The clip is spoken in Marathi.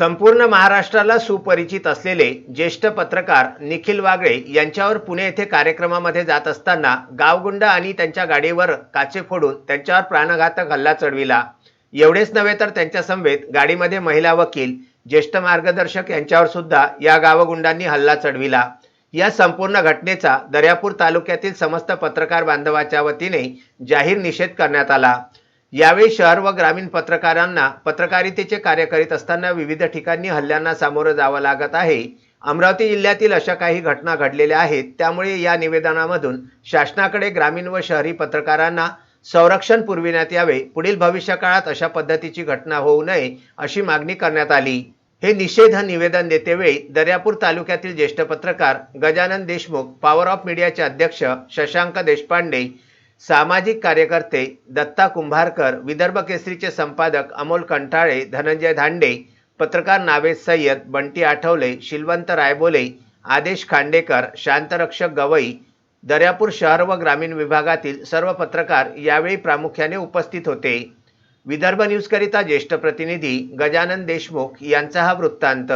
संपूर्ण महाराष्ट्राला सुपरिचित असलेले ज्येष्ठ पत्रकार निखिल वागळे यांच्यावर पुणे येथे कार्यक्रमामध्ये जात असताना गावगुंड आणि त्यांच्या गाडीवर काचे फोडून त्यांच्यावर प्राणघातक हल्ला चढविला. एवढेच नव्हे तर त्यांच्या समवेत गाडीमध्ये महिला वकील ज्येष्ठ मार्गदर्शक यांच्यावर सुद्धा या गावगुंडांनी हल्ला चढविला. या संपूर्ण घटनेचा दर्यापूर तालुक्यातील समस्त पत्रकार बांधवाच्या वतीने जाहीर निषेध करण्यात आला. यावेळी शहर व ग्रामीण पत्रकारांना पत्रकारितेचे कार्य करीत असताना विविध ठिकाणी हल्ल्यांना सामोरं जावं लागत आहे. अमरावती जिल्ह्यातील अशा काही घटना घडलेल्या आहेत त्यामुळे या निवेदनामधून शासनाकडे ग्रामीण व शहरी पत्रकारांना संरक्षण पुरविण्यात यावे पुढील भविष्यकाळात अशा पद्धतीची घटना होऊ नये अशी मागणी करण्यात आली. हे निषेध निवेदन देतेवेळी दर्यापूर तालुक्यातील ज्येष्ठ पत्रकार गजानन देशमुख पॉवर ऑफ मीडियाचे अध्यक्ष शशांक देशपांडे सामाजिक कार्यकर्ते दत्ता कुंभारकर विदर्भ केसरीचे संपादक अमोल कंठाळे धनंजय धांडे पत्रकार नावेद सय्यद बंटी आठवले शिलवंत रायबोले आदेश खांडेकर शांतरक्षक गवई दर्यापूर शहर व ग्रामीण विभागातील सर्व पत्रकार यावेळी प्रामुख्याने उपस्थित होते. विदर्भ न्यूजकरिता ज्येष्ठ प्रतिनिधी गजानन देशमुख यांचा हा वृत्तांत.